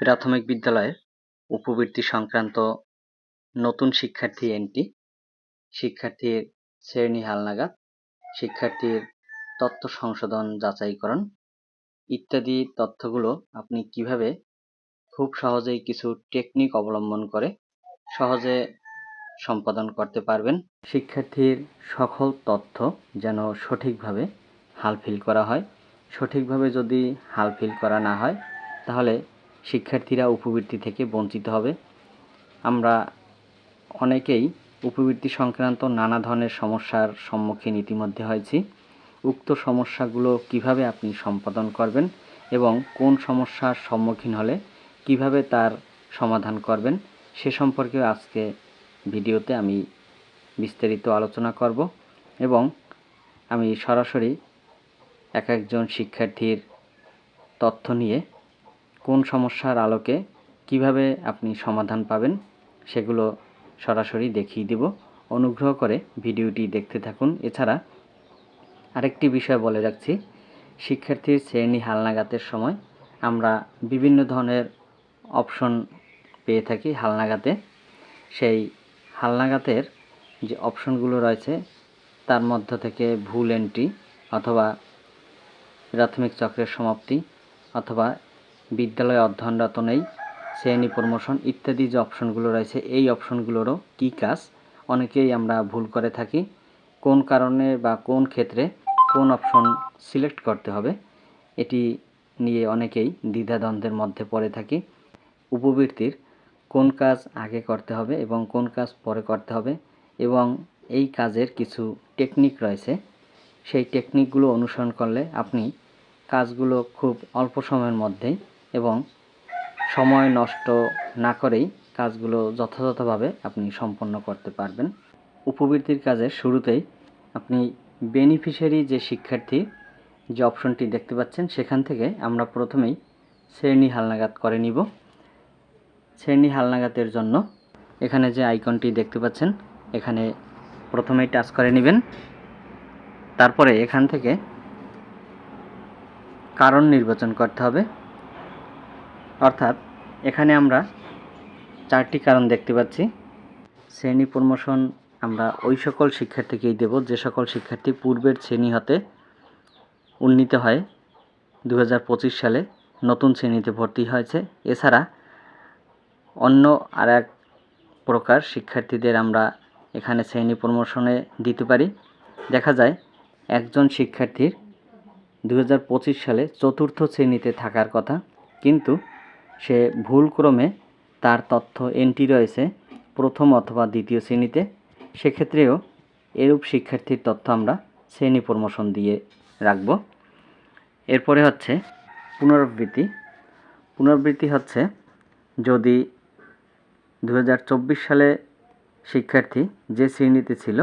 প্রাথমিক বিদ্যালয়ের উপবৃত্তি সংক্রান্ত নতুন শিক্ষার্থী এন্ট্রি শিক্ষার্থীর শ্রেণি হালনাগাদ, শিক্ষার্থীর তথ্য সংশোধন, যাচাইকরণ ইত্যাদি তথ্যগুলো আপনি কীভাবে খুব সহজেই কিছু টেকনিক অবলম্বন করে সহজে সম্পাদন করতে পারবেন? শিক্ষার্থীর সকল তথ্য যেন সঠিকভাবে হালফিল করা হয়। সঠিকভাবে যদি হালফিল করা না হয়, তাহলে শিক্ষার্থীরা উপবৃত্তি থেকে বঞ্চিত হবে। আমরা অনেকেই উপবৃত্তি সংক্রান্ত নানা ধরনের সমস্যার সম্মুখীন ইতিমধ্যে হয়েছি। উক্ত সমস্যাগুলো কীভাবে আপনি সম্পাদন করবেন এবং কোন সমস্যার সম্মুখীন হলে কীভাবে তার সমাধান করবেন, সে সম্পর্কে আজকে ভিডিওতে আমি বিস্তারিত আলোচনা করব এবং আমি সরাসরি এক একজন শিক্ষার্থীর তথ্য নিয়ে কোন সমস্যার আলোকে কীভাবে আপনি সমাধান পাবেন সেগুলো সরাসরি দেখিয়ে দেব। অনুগ্রহ করে ভিডিওটি দেখতে থাকুন। এছাড়া আরেকটি বিষয় বলে রাখছি, শিক্ষার্থীর শ্রেণি হালনাগাতের সময় আমরা বিভিন্ন ধরনের অপশন পেয়ে থাকি হালনাগাতে। সেই হালনাগাতের যে অপশনগুলো রয়েছে, তার মধ্য থেকে ভুল এন্ট্রি অথবা প্রাথমিক চক্রের সমাপ্তি অথবা বিদ্যালয়ে অধ্যয়নরত নেই, শ্রেণি প্রমোশন ইত্যাদি যে অপশনগুলো রয়েছে, এই অপশনগুলোরও কী কাজ? অনেকেই আমরা ভুল করে থাকি। কোন কারণে বা কোন ক্ষেত্রে কোন অপশন সিলেক্ট করতে হবে, এটি নিয়ে অনেকেই দ্বিধাদ্বন্দ্বের মধ্যে পড়ে থাকি। উপবৃত্তির কোন কাজ আগে করতে হবে এবং কোন কাজ পরে করতে হবে এবং এই কাজের কিছু টেকনিক রয়েছে। সেই টেকনিকগুলো অনুসরণ করলে আপনি কাজগুলো খুব অল্প সময়ের মধ্যেই এবং সময় নষ্ট না করেই কাজগুলো যথাযথভাবে আপনি সম্পন্ন করতে পারবেন। উপবৃত্তির কাজের শুরুতেই আপনি বেনিফিশিয়ারি যে শিক্ষার্থী, যে অপশনটি দেখতে পাচ্ছেন, সেখান থেকে আমরা প্রথমেই শ্রেণি হালনাগাদ করে নিব। শ্রেণি হালনাগাতের জন্য এখানে যে আইকনটি দেখতে পাচ্ছেন, এখানে প্রথমেই টাচ করে নেবেন। তারপরে এখান থেকে কারণ নির্বাচন করতে হবে। অর্থাৎ এখানে আমরা চারটি কারণ দেখতে পাচ্ছি। শ্রেণি প্রমোশন আমরা ওই সকল শিক্ষার্থীকেই দেব, যে সকল শিক্ষার্থী পূর্বের শ্রেণি হতে উন্নীত হয়। দু হাজার পঁচিশ সালে নতুন শ্রেণীতে ভর্তি হয়েছে। এছাড়া অন্য আর এক প্রকার শিক্ষার্থীদের আমরা এখানে শ্রেণি প্রমোশনে দিতে পারি। দেখা যায়, একজন শিক্ষার্থীর দু হাজার পঁচিশ সালে চতুর্থ শ্রেণীতে থাকার কথা, কিন্তু সে ভুলক্রমে তার তথ্য এন্ট্রি রয়েছে প্রথম অথবা দ্বিতীয় শ্রেণীতে। সেক্ষেত্রেও এরূপ শিক্ষার্থীর তথ্য আমরা শ্রেণি প্রমোশন দিয়ে রাখব। এরপরে হচ্ছে পুনরাবৃত্তি। পুনরাবৃত্তি হচ্ছে যদি দু হাজার চব্বিশ সালে শিক্ষার্থী যে শ্রেণীতে ছিল,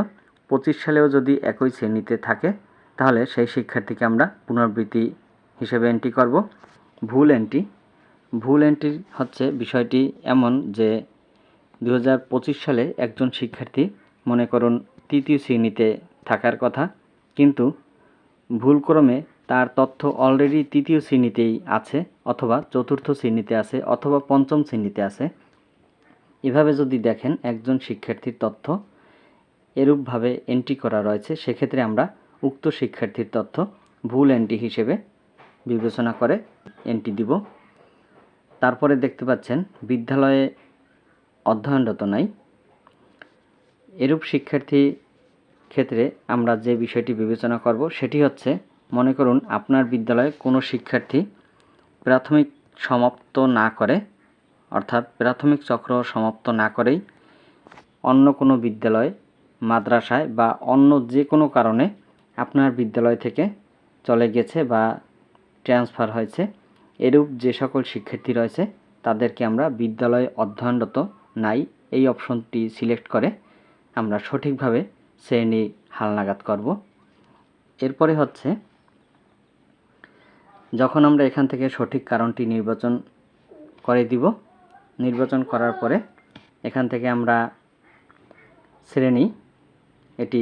পঁচিশ সালেও যদি একই শ্রেণীতে থাকে, তাহলে সেই শিক্ষার্থীকে আমরা পুনরাবৃত্তি হিসেবে এন্ট্রি করব। ভুল এন্ট্রি ভুল এন্ট্রি হচ্ছে বিষয়টি এমন যে দু হাজার পঁচিশ সালে একজন শিক্ষার্থী, মনে করুন, তৃতীয় শ্রেণীতে থাকার কথা, কিন্তু ভুলক্রমে তার তথ্য অলরেডি তৃতীয় শ্রেণীতেই আছে অথবা চতুর্থ শ্রেণীতে আছে অথবা পঞ্চম শ্রেণীতে আছে। এভাবে যদি দেখেন একজন শিক্ষার্থীর তথ্য, এরূপভাবে এন্ট্রি করা রয়েছে, সেক্ষেত্রে আমরা উক্ত শিক্ষার্থীর তথ্য ভুল এন্ট্রি হিসেবে বিবেচনা করে এন্ট্রি দিব। তারপরে দেখতে পাচ্ছেন বিদ্যালয়ে অধ্যয়নরত নাই। এরূপ শিক্ষার্থী ক্ষেত্রে আমরা যে বিষয়টি বিবেচনা করব, সেটি হচ্ছে, মনে করুন আপনার বিদ্যালয়ে কোনো শিক্ষার্থী প্রাথমিক সমাপ্ত না করে, অর্থাৎ প্রাথমিক চক্র সমাপ্ত না করেই অন্য কোনো বিদ্যালয়, মাদ্রাসায় বা অন্য যে কোনো কারণে আপনার বিদ্যালয় থেকে চলে গেছে বা ট্রান্সফার হয়েছে। এরূপ যে সকল শিক্ষার্থী রয়েছে, তাদেরকে আমরা বিদ্যালয়ে অধ্যয়নরত নাই, এই অপশনটি সিলেক্ট করে আমরা সঠিকভাবে শ্রেণি হালনাগাদ করব। এরপরে হচ্ছে, যখন আমরা এখান থেকে সঠিক কারণটি নির্বাচন করে দিব, নির্বাচন করার পরে এখান থেকে আমরা শ্রেণি, এটি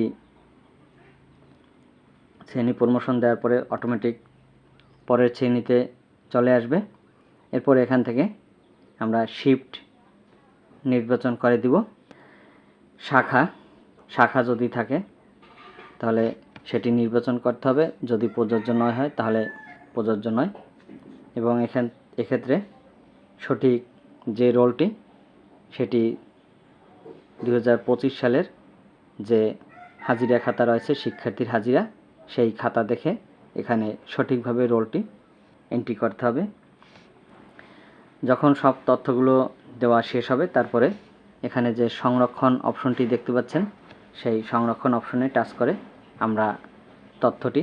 শ্রেণি প্রমোশন দেওয়ার পরে অটোমেটিক পরের শ্রেণীতে চলে আসবে। এরপর এখান থেকে আমরা শিফট নির্বাচন করে দিব। শাখা শাখা যদি থাকে, তাহলে সেটি নির্বাচন করতে হবে। যদি প্রযোজ্য নয় হয়, তাহলে প্রযোজ্য নয়। এবং এখান, এক্ষেত্রে সঠিক যে রোলটি, সেটি দু হাজার পঁচিশ সালের যে হাজিরা খাতা রয়েছে, শিক্ষার্থীর হাজিরা, সেই খাতা দেখে এখানে সঠিকভাবে রোলটি এন্ট্রি করতে হবে। যখন সব তথ্যগুলো দেওয়া শেষ হবে, তারপরে এখানে যে সংরক্ষণ অপশনটি দেখতে পাচ্ছেন, সেই সংরক্ষণ অপশনে টাচ করে আমরা তথ্যটি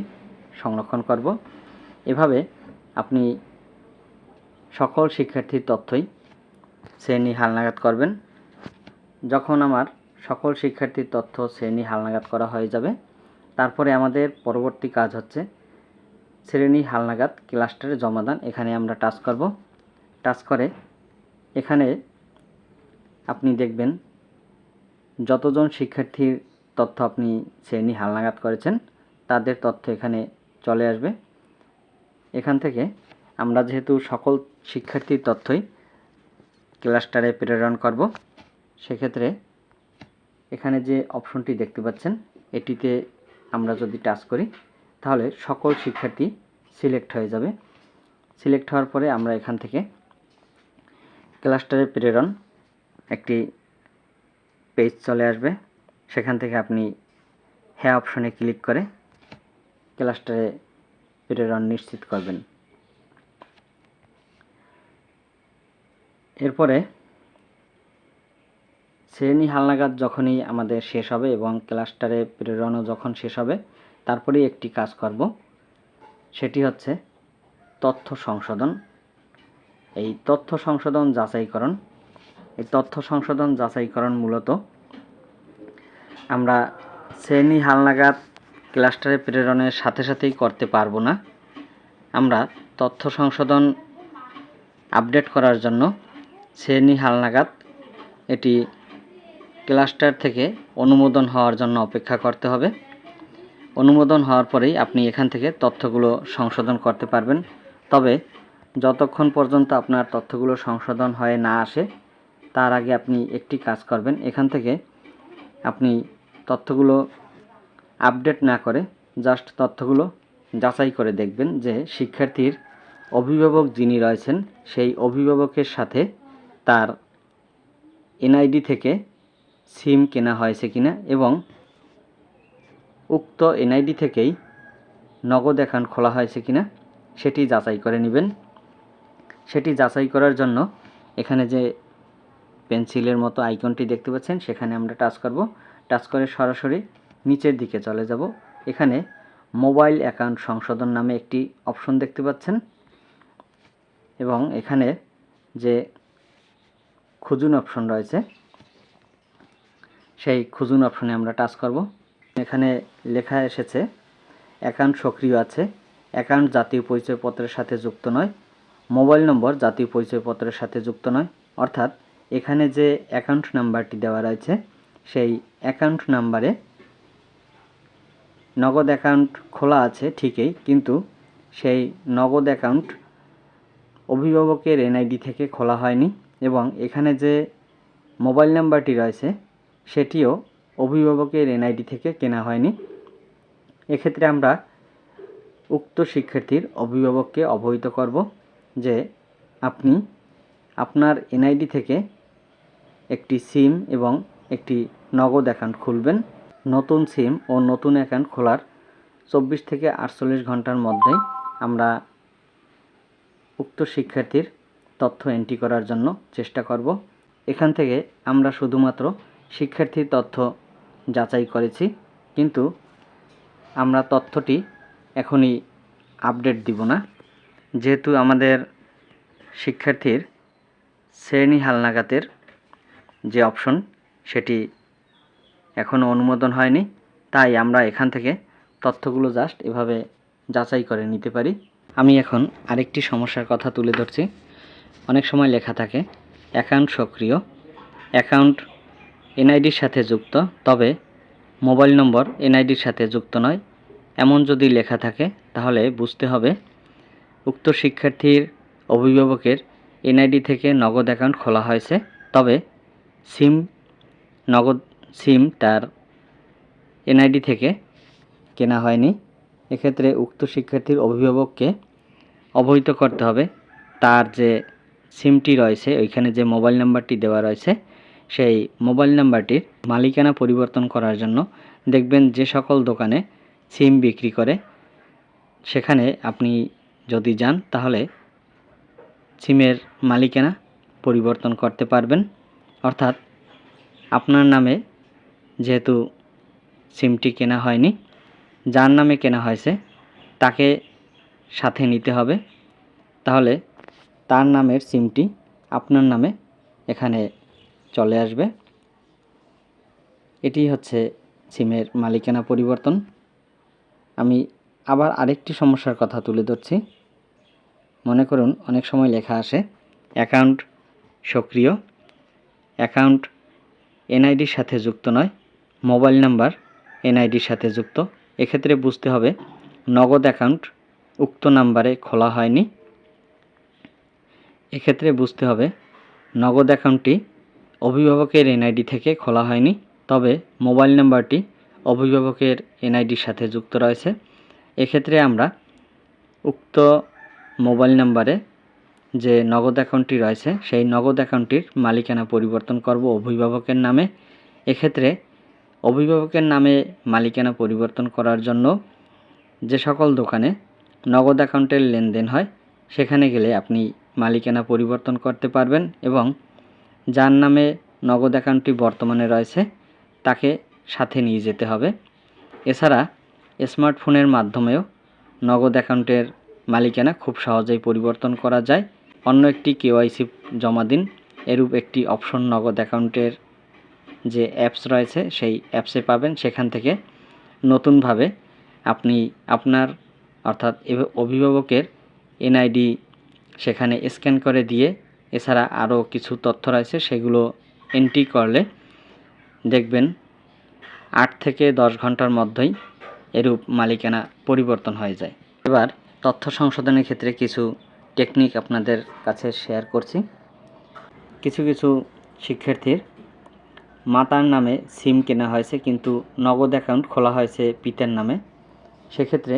সংরক্ষণ করব। এভাবে আপনি সকল শিক্ষার্থীর তথ্যই শ্রেণি হালনাগাদ করবেন। যখন আমার সকল শিক্ষার্থীর তথ্য শ্রেণি হালনাগাদ করা হয়ে যাবে, তারপরে আমাদের পরবর্তী কাজ হচ্ছে শ্রেণি হালনাগাদ, ক্লাস্টারে জমাদান, এখানে আমরা টাচ করব। টাচ করে এখানে আপনি দেখবেন যতজন শিক্ষার্থীর তথ্য আপনি শ্রেণি হালনাগাদ করেছেন, তাদের তথ্য এখানে চলে আসবে। এখান থেকে আমরা যেহেতু সকল শিক্ষার্থীর তথ্যই ক্লাস্টারে প্রেরণ করব, সেক্ষেত্রে এখানে যে অপশনটি দেখতে পাচ্ছেন, এটিতে আমরা যদি টাচ করি তাহলে সকল শিক্ষার্থী সিলেক্ট হয়ে যাবে। সিলেক্ট হওয়ার পরে আমরা এখান থেকে ক্লাস্টারে প্রেরণ একটি পেজ চলে আসবে। সেখান থেকে আপনি হ্যাঁ অপশনে ক্লিক করে ক্লাস্টারে প্রেরণ নিশ্চিত করবেন। এরপরে শ্রেণি হালনাগাদ যখনই আমাদের শেষ হবে এবং ক্লাস্টারে প্রেরণও যখন শেষ হবে তারপরেই একটি কাজ করব। সেটি হচ্ছে তথ্য সংশোধন। এই তথ্য সংশোধন যাচাইকরণ। এই তথ্য সংশোধন যাচাইকরণ মূলত আমরা শ্রেণি হালনাগাদ ক্লাস্টারে প্রেরণের সাথে সাথেই করতে পারব না। আমরা তথ্য সংশোধন আপডেট করার জন্য শ্রেণি হালনাগাদ এটি ক্লাস্টার থেকে অনুমোদন হওয়ার জন্য অপেক্ষা করতে হবে। অনুমোদন হওয়ার পরেই আপনি এখান থেকে তথ্যগুলো সংশোধন করতে পারবেন। তবে যতক্ষণ পর্যন্ত আপনার তথ্যগুলো সংশোধন হয়ে না আসে, তার আগে আপনি একটি কাজ করবেন। এখান থেকে আপনি তথ্যগুলো আপডেট না করে জাস্ট তথ্যগুলো যাচাই করে দেখবেন যে শিক্ষার্থীর অভিভাবক যিনি রয়েছেন, সেই অভিভাবকের সাথে তার এনআইডি থেকে সিম কেনা হয়েছে কিনা এবং উক্ত এনআইডি থেকেই নগদ অ্যাকাউন্ট খোলা হয়েছে কিনা সেটি যাচাই করে নেবেন। সেটি যাচাই করার জন্য এখানে যে পেন্সিলের মতো আইকনটি দেখতে পাচ্ছেন, সেখানে আমরা টাচ করব। টাচ করে সরাসরি নিচের দিকে চলে যাব। এখানে মোবাইল অ্যাকাউন্ট সংশোধন নামে একটি অপশন দেখতে পাচ্ছেন এবং এখানে যে খুঁজুন অপশন রয়েছে, সেই খুঁজুন অপশনে আমরা টাচ করব। এখানে লেখা এসেছে অ্যাকাউন্ট সক্রিয় আছে অ্যাকাউন্ট জাতীয় পরিচয়পত্রের সাথে যুক্ত নয়, মোবাইল নম্বর জাতীয় পরিচয়পত্রের সাথে যুক্ত নয়, অর্থাৎ এখানে যে অ্যাকাউন্ট নাম্বারটি দেওয়া রয়েছে, সেই অ্যাকাউন্ট নাম্বারে নগদ অ্যাকাউন্ট খোলা আছে ঠিকই, কিন্তু সেই নগদ অ্যাকাউন্ট অভিভাবকের এনআইডি থেকে খোলা হয়নি এবং এখানে যে মোবাইল নাম্বারটি রয়েছে, সেটিও অভিভাবকের এনআইডি থেকে কেনা হয়নি। এক্ষেত্রে আমরা উক্ত শিক্ষার্থীর অভিভাবককে অবহিত করব যে আপনি আপনার এনআইডি থেকে একটি সিম এবং একটি নগদ অ্যাকাউন্ট খুলবেন। নতুন সিম ও নতুন অ্যাকাউন্ট খোলার চব্বিশ থেকে আটচল্লিশ ঘণ্টার মধ্যেই আমরা উক্ত শিক্ষার্থীর তথ্য এন্ট্রি করার জন্য চেষ্টা করব। এখান থেকে আমরা শুধুমাত্র শিক্ষার্থীর তথ্য যাচাই করেছি, কিন্তু আমরা তথ্যটি এখনই আপডেট দিব না। যেহেতু আমাদের শিক্ষার্থীর শ্রেণি হালনাগাতের যে অপশন, সেটি এখনও অনুমোদন হয়নি, তাই আমরা এখান থেকে তথ্যগুলো জাস্ট এভাবে যাচাই করে নিতে পারি। আমি এখন আরেকটি সমস্যার কথা তুলে ধরছি। অনেক সময় লেখা থাকে অ্যাকাউন্ট সক্রিয় অ্যাকাউন্ট এনআইডির সাথে যুক্ত, তবে মোবাইল নম্বর এনআইডির সাথে যুক্ত নয়। এমন যদি লেখা থাকে, তাহলে বুঝতে হবে উক্ত শিক্ষার্থীর অভিভাবকের এনআইডি থেকে নগদ অ্যাকাউন্ট খোলা হয়েছে। তবে সিম, নগদ সিম তার এনআইডি থেকে কেনা হয়নি। এক্ষেত্রে উক্ত শিক্ষার্থীর অভিভাবককে অবহিত করতে হবে। তার যে সিমটি রয়েছে, ওইখানে যে মোবাইল নাম্বারটি দেওয়া রয়েছে সেই মোবাইল নাম্বারটির মালিকানা পরিবর্তন করার জন্য দেখবেন যে সকল দোকানে সিম বিক্রি করে সেখানে আপনি যদি যান তাহলে সিমের মালিকানা পরিবর্তন করতে পারবেন। অর্থাৎ আপনার নামে যেহেতু সিমটি কেনা হয়নি, যার নামে কেনা হয়েছে তাকে সাথে নিতে হবে। তাহলে তার নামের সিমটি আপনার নামে এখানে চলে আসবে। এটি হচ্ছে সিমের মালিকানা পরিবর্তন। আমি আবার আরেকটি সমস্যার কথা তুলে ধরছি। মনে করুন, অনেক সময় লেখা আসে, অ্যাকাউন্ট সক্রিয়, অ্যাকাউন্ট এনআইডির সাথে যুক্ত নয়, মোবাইল নাম্বার এনআইডির সাথে যুক্ত। এক্ষেত্রে বুঝতে হবে, নগদ অ্যাকাউন্ট উক্ত নাম্বারে খোলা হয়নি। এক্ষেত্রে বুঝতে হবে, নগদ অ্যাকাউন্টটি অভিভাবকের এনআইডি থেকে খোলা হয়নি, তবে মোবাইল নাম্বারটি অভিভাবকের এনআইডির সাথে যুক্ত রয়েছে। এক্ষেত্রে আমরা উক্ত মোবাইল নাম্বারে যে নগদ অ্যাকাউন্টটি রয়েছে, সেই নগদ অ্যাকাউন্টটির মালিকানা পরিবর্তন করব অভিভাবকের নামে। এক্ষেত্রে অভিভাবকের নামে মালিকানা পরিবর্তন করার জন্য যে সকল দোকানে নগদ অ্যাকাউন্টের লেনদেন হয়, সেখানে গেলে আপনি মালিকানা পরিবর্তন করতে পারবেন এবং যার নামে নগদ অ্যাকাউন্টটি বর্তমানে রয়েছে, তাকে সাথে নিয়ে যেতে হবে। এছাড়া স্মার্টফোনের মাধ্যমেও নগদ অ্যাকাউন্টের মালিকানা খুব সহজেই পরিবর্তন করা যায়। অন্য একটি কেওয়াইসি জমা দিন, এরূপ একটি অপশন নগদ অ্যাকাউন্টের যে অ্যাপস রয়েছে, সেই অ্যাপসে পাবেন। সেখান থেকে নতুনভাবে আপনি আপনার, অর্থাৎ অভিভাবকের এনআইডি সেখানে স্ক্যান করে দিয়ে এছাড়া আরও কিছু তথ্য রয়েছে, সেগুলো এন্ট্রি করলে দেখবেন আট থেকে দশ ঘণ্টার মধ্যেই এরূপ মালিকানা পরিবর্তন হয়ে যায়। এবার তথ্য সংশোধনের ক্ষেত্রে কিছু টেকনিক আপনাদের কাছে শেয়ার করছি। কিছু কিছু শিক্ষার্থীর মাতার নামে সিম কেনা হয়েছে, কিন্তু নগদ অ্যাকাউন্ট খোলা হয়েছে পিতার নামে। সেক্ষেত্রে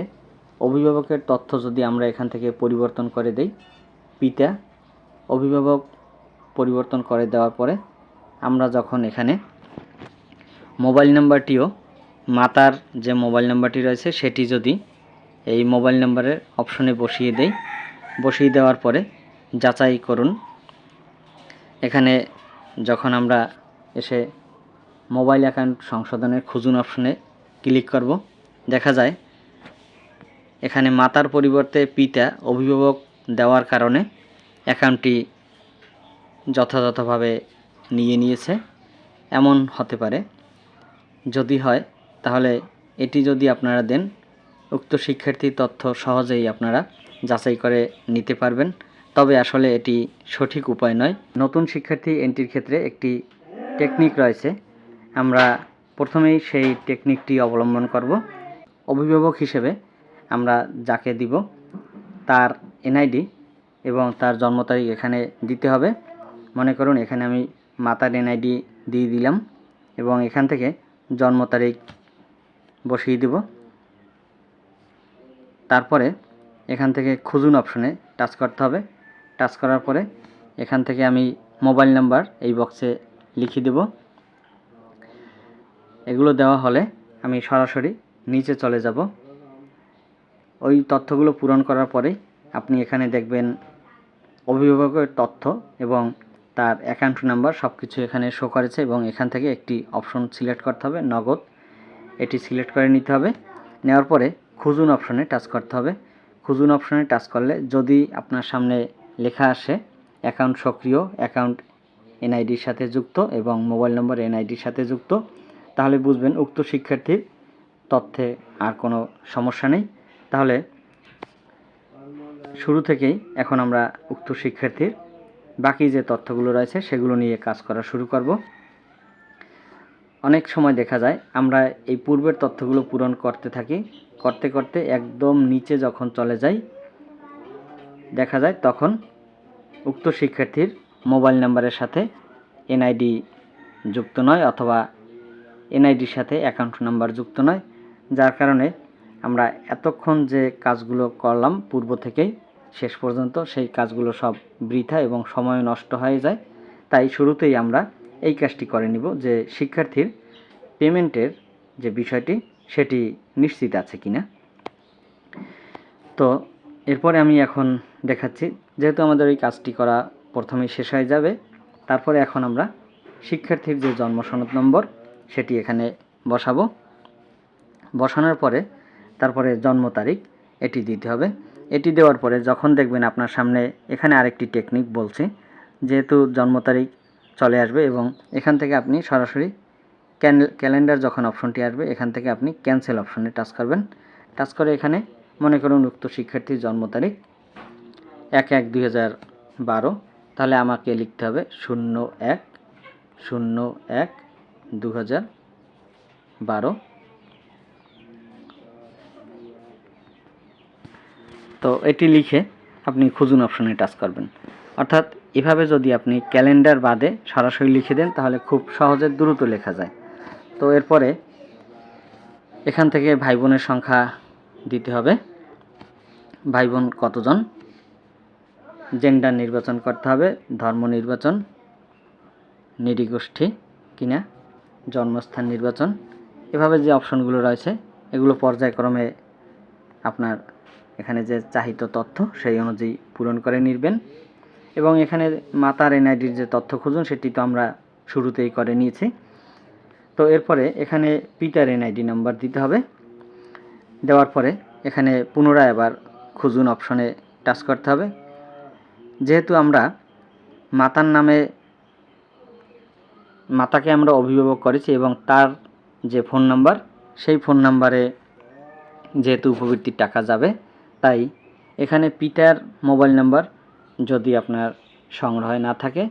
অভিভাবকের তথ্য যদি আমরা এখান থেকে পরিবর্তন করে দেই, পিতা অভিভাবক পরিবর্তন করে দেওয়ার পরে আমরা যখন এখানে মোবাইল নাম্বারটিও, মাতার যে মোবাইল নাম্বারটি রয়েছে সেটি যদি এই মোবাইল নাম্বারের অপশনে বসিয়ে দেই, বসিয়ে দেওয়ার পরে যাচাই করুন। এখানে যখন আমরা এসে মোবাইল অ্যাকাউন্ট সংশোধনের খুঁজুন অপশনে ক্লিক করব, দেখা যায় এখানে মাতার পরিবর্তে পিতা অভিভাবক দেওয়ার কারণে অ্যাকাউন্টটি যথাযথভাবে নিয়ে নিয়েছে। এমন হতে পারে। যদি হয়, তাহলে এটি যদি আপনারা দেন, উক্ত শিক্ষার্থীর তথ্য সহজেই আপনারা যাচাই করে নিতে পারবেন। তবে আসলে এটি সঠিক উপায় নয়। নতুন শিক্ষার্থী এন্ট্রির ক্ষেত্রে একটি টেকনিক রয়েছে। আমরা প্রথমেই সেই টেকনিকটি অবলম্বন করব। অভিভাবক হিসেবে আমরা যাকে দিব, তার এনআইডি এবং তার জন্ম তারিখ এখানে দিতে হবে। মনে করুন এখানে আমি মাতার এনআইডি দিয়ে দিলাম এবং এখান থেকে জন্ম তারিখ বসিয়ে দিব। তারপরে এখান থেকে খুঁজুন অপশনে টাচ করতে হবে। টাচ করার পরে এখান থেকে আমি মোবাইল নাম্বার এই বক্সে লিখে দেব। এগুলো দেওয়া হলে আমি সরাসরি নিচে চলে যাব। ওই তথ্যগুলো পূরণ করার পরে আপনি এখানে দেখবেন অভিভাবকের তথ্য এবং তার অ্যাকাউন্ট নাম্বার সব কিছু এখানে শো করেছে এবং এখান থেকে একটি অপশন সিলেক্ট করতে হবে, নগদ। এটি সিলেক্ট করে নিতে হবে। নেওয়ার পরে খুঁজুন অপশনে টাচ করতে হবে। খুঁজুন অপশনে টাচ করলে যদি আপনার সামনে লেখা আসে অ্যাকাউন্ট সক্রিয় অ্যাকাউন্ট এনআইডির সাথে যুক্ত এবং মোবাইল নম্বর এনআইডির সাথে যুক্ত, তাহলে বুঝবেন উক্ত শিক্ষার্থীর তথ্যে আর কোনো সমস্যা নেই। তাহলে শুরু থেকেই এখন আমরা উক্ত শিক্ষার্থীর বাকি যে তথ্যগুলো রয়েছে সেগুলো নিয়ে কাজ করা শুরু করব। অনেক সময় দেখা যায় আমরা এই পূর্বের তথ্যগুলো পূরণ করতে থাকি, করতে করতে একদম নিচে যখন চলে যাই, দেখা যায় তখন উক্ত শিক্ষার্থীর মোবাইল নাম্বারের সাথে এনআইডি যুক্ত নয় অথবা এনআইডির সাথে অ্যাকাউন্ট নাম্বার যুক্ত নয়, যার কারণে আমরা এতক্ষণ যে কাজগুলো করলাম পূর্ব থেকেই, শেষ পর্যন্ত সেই কাজগুলো সব বৃথা এবং সময় নষ্ট হয়ে যায়। তাই শুরুতেই আমরা এই কাজটি করে নিব যে শিক্ষার্থীর পেমেন্টের যে বিষয়টি, সেটি নিশ্চিত আছে কিনা। তো এরপরে আমি এখন দেখাচ্ছি, যেহেতু আমাদের এই কাজটি করা প্রথমেই শেষ হয়ে যাবে, তারপরে এখন আমরা শিক্ষার্থীর যে জন্ম সনদ নম্বর, সেটি এখানে বসাবো। বসানোর পরে তারপরে জন্ম তারিখ, এটি দিতে হবে। এটি দেওয়ার পরে যখন দেখবেন আপনার সামনে এখানে আরেকটি টেকনিক বলছি, যেহেতু জন্ম তারিখ চলে আসবে এবং এখান থেকে আপনি সরাসরি ক্যালেন্ডার যখন অপশনটি আসবে, এখান থেকে আপনি ক্যান্সেল অপশনে টাচ করবেন। টাচ করে এখানে মনে করুন উক্ত শিক্ষার্থীর জন্ম তারিখ এক এক দুই তাহলে আমাকে লিখতে হবে শূন্য এক শূন্য এক দু বারো। তো এটি লিখে আপনি খুঁজুন অপশনে টাচ করবেন। অর্থাৎ এভাবে যদি আপনি ক্যালেন্ডার বাদে সরাসরি লিখে দেন, তাহলে খুব সহজে দ্রুত লেখা যায়। তো এরপরে এখান থেকে ভাই সংখ্যা দিতে হবে। ভাই কতজন? জেন্ডার নির্বাচন করতে হবে, ধর্ম নির্বাচন নৃগোষ্ঠী কিনা, জন্মস্থান নির্বাচন। এভাবে যে অপশনগুলো রয়েছে, এগুলো পর্যায়ক্রমে আপনার এখানে যে চাহিত তথ্য, সেই অনুযায়ী পূরণ করে নিবেন। এবং এখানে মাতার এনআইডির যে তথ্য খুঁজুন, সেটি তো আমরা শুরুতেই করে নিয়েছি। তো এরপরে এখানে পিতার এনআইডি নাম্বার দিতে হবে। দেওয়ার পরে এখানে পুনরায় আবার খুঁজুন অপশনে টাচ করতে হবে। যেহেতু আমরা মাতার নামে মাতাকে আমরা অভিভাবক করেছি এবং তার যে ফোন নাম্বার সেই ফোন নাম্বারে যেহেতু উপবৃত্তির টাকা যাবে তাই এখানে পিটার মোবাইল নাম্বার যদি আপনার সংগ্রহে না থাকে,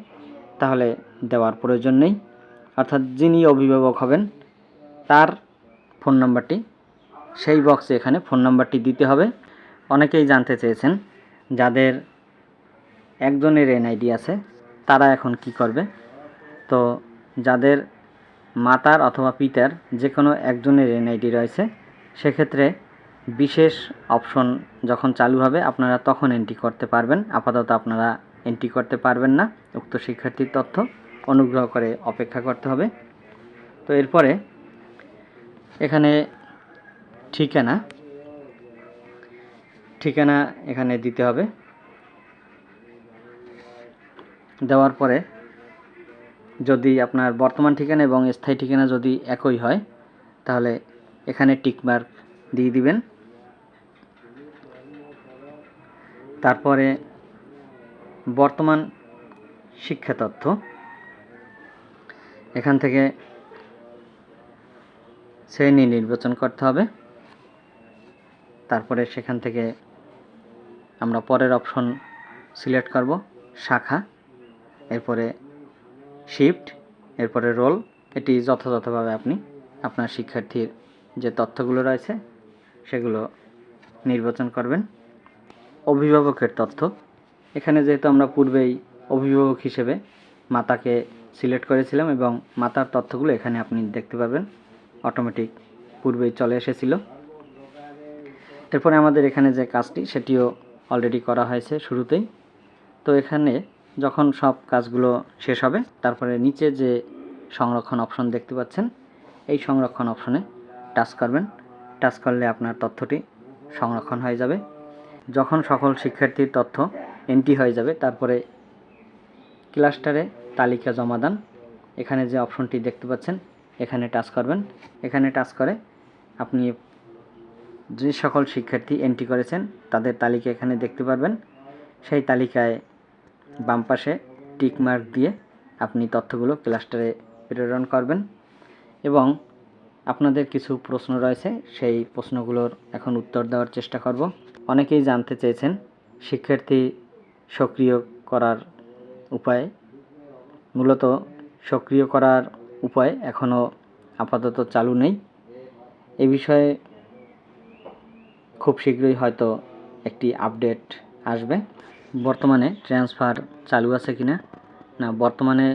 তাহলে দেওয়ার প্রয়োজন নেই। অর্থাৎ যিনি অভিভাবক হবেন, তার ফোন নাম্বারটি, সেই বক্সে এখানে ফোন নাম্বারটি দিতে হবে। অনেকেই জানতে চেয়েছেন, যাদের একজনের এনআইডি আছে, তারা এখন কি করবে? তো যাদের মাতার অথবা পিতার যে কোনো একজনের এনআইডি রয়েছে, সেক্ষেত্রে বিশেষ অপশন যখন চালু হবে, আপনারা তখন এন্ট্রি করতে পারবেন। আপাতত আপনারা এন্ট্রি করতে পারবেন না। উক্ত শিক্ষার্থীর তথ্য অনুগ্রহ করে অপেক্ষা করতে হবে। তো এরপরে এখানে ঠিকানা ঠিকানা এখানে দিতে হবে। দেওয়ার পরে যদি আপনার বর্তমান ঠিকানা এবং স্থায়ী ঠিকানা যদি একই হয়, তাহলে এখানে টিকমার্ক দিয়ে দিবেন। তারপরে বর্তমান শিক্ষা তথ্য এখান থেকে শ্রেণি নির্বাচন করতে হবে। তারপরে সেখান থেকে আমরা পরের অপশন সিলেক্ট করব, শাখা, এরপরে শিফট এরপরে রোল এটি যথাযথভাবে আপনি আপনার শিক্ষার্থীর যে তথ্যগুলো রয়েছে সেগুলো নির্বাচন করবেন। অভিভাবকের তথ্য। এখানে যেহেতু আমরা পূর্বেই অভিভাবক হিসেবে মাতাকে সিলেক্ট করেছিলাম এবং মাতার তথ্যগুলো এখানে আপনি দেখতে পাবেন অটোমেটিক পূর্বেই চলে এসেছিল। এরপরে আমাদের এখানে যে কাজটি, সেটিও অলরেডি করা হয়েছে শুরুতেই। তো এখানে যখন সব কাজগুলো শেষ হবে, তারপরে নিচে যে সংরক্ষণ অপশন দেখতে পাচ্ছেন, এই সংরক্ষণ অপশনে টাচ করবেন। টাচ করলে আপনার তথ্যটি সংরক্ষণ হয়ে যাবে। যখন সকল শিক্ষার্থীর তথ্য এন্ট্রি হয়ে যাবে, তারপরে ক্লাস্টারে তালিকা জমা দান। এখানে যে অপশনটি দেখতে পাচ্ছেন, এখানে টাচ করবেন। এখানে টাচ করে আপনি যে সকল শিক্ষার্থী এন্ট্রি করেছেন, তাদের তালিকা এখানে দেখতে পারবেন। সেই তালিকায় বাম পাশে টিক মার্ক দিয়ে আপনি তথ্যগুলো ক্লাস্টারে প্রেরণ করবেন। এবং আপনাদের কিছু প্রশ্ন রয়েছে, সেই প্রশ্নগুলোর এখন উত্তর দেওয়ার চেষ্টা করব। অনেকেই জানতে চেয়েছেন শিক্ষার্থী সক্রিয় করার উপায়। মূলত সক্রিয় করার উপায় এখনও আপাতত চালু নেই। এ বিষয়ে খুব শীঘ্রই হয়তো একটি আপডেট আসবে। বর্তমানে ট্রান্সফার চালু আছে কিনা? না, বর্তমানে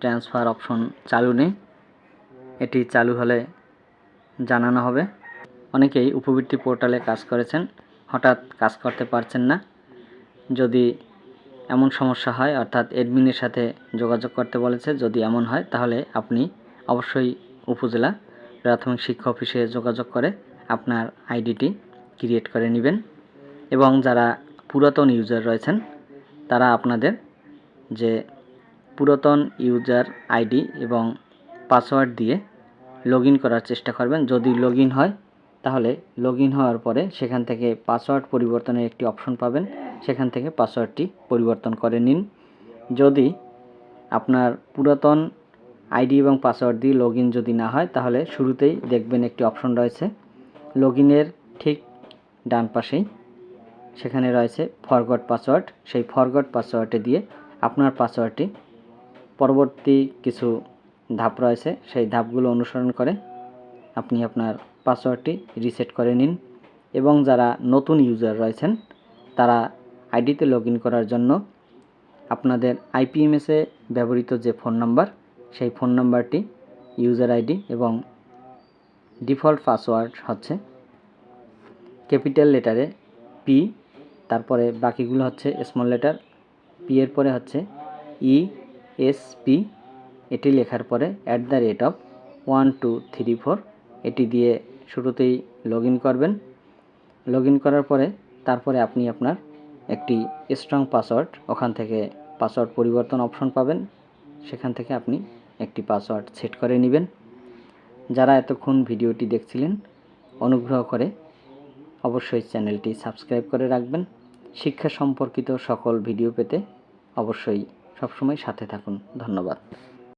ট্রান্সফার অপশন চালু নেই। এটি চালু হলে জানানো হবে। অনেকেই উপবৃত্তি পোর্টালে কাজ করেছেন। হঠাৎ কাজ করতে পারছেন না। যদি এমন সমস্যা হয়, অর্থাৎ অ্যাডমিনের সাথে যোগাযোগ করতে বলেছে, যদি এমন হয়, তাহলে আপনি অবশ্যই উপজেলা প্রাথমিক শিক্ষা অফিসে যোগাযোগ করে আপনার আইডিটি ক্রিয়েট করে নেবেন। এবং যারা পুরাতন ইউজার রয়েছেন, তারা আপনাদের যে পুরাতন ইউজার আইডি এবং পাসওয়ার্ড দিয়ে লগ করার চেষ্টা করবেন। যদি লগ হয় তাহলে লগ ইন হওয়ার পরে সেখান থেকে পাসওয়ার্ড পরিবর্তনের একটি অপশন পাবেন। সেখান থেকে পাসওয়ার্ডটি পরিবর্তন করে নিন। যদি আপনার পুরাতন আইডি এবং পাসওয়ার্ড দিয়ে লগ যদি না হয়, তাহলে শুরুতেই দেখবেন একটি অপশন রয়েছে। লগ ঠিক ডান পাশেই সেখানে রয়েছে ফরগট পাসওয়ার্ড সেই ফরগট পাসওয়ার্ডে দিয়ে আপনার পাসওয়ার্ডটি পরবর্তী কিছু ধাপ রয়েছে। সেই ধাপগুলো অনুসরণ করে আপনি আপনার পাসওয়ার্ডটি রিসেট করে নিন এবং যারা নতুন ইউজার রয়েছেন, তারা আইডিতে লগ করার জন্য আপনাদের আইপিএমএসে ব্যবহৃত যে ফোন নাম্বার, সেই ফোন নাম্বারটি, ইউজার আইডি এবং ডিফল্ট পাসওয়ার্ড হচ্ছে ক্যাপিটাল লেটারে পি তারপরে বাকিগুলো হচ্ছে স্মল লেটার পি এর পরে হচ্ছে ই এস পি এটি লেখার পরে at the rate of one two three four এটি দিয়ে শুরুতেই লগ করবেন। লগ করার পরে তারপরে আপনি আপনার একটি স্ট্রং পাসওয়ার্ড ওখান থেকে পাসওয়ার্ড পরিবর্তন অপশন পাবেন। সেখান থেকে আপনি একটি পাসওয়ার্ড সেট করে নেবেন। যারা এতক্ষণ ভিডিওটি দেখছিলেন, অনুগ্রহ করে অবশ্যই চ্যানেলটি সাবস্ক্রাইব করে রাখবেন। শিক্ষা সম্পর্কিত সকল ভিডিও পেতে অবশ্যই সবসময় সাথে থাকুন। ধন্যবাদ।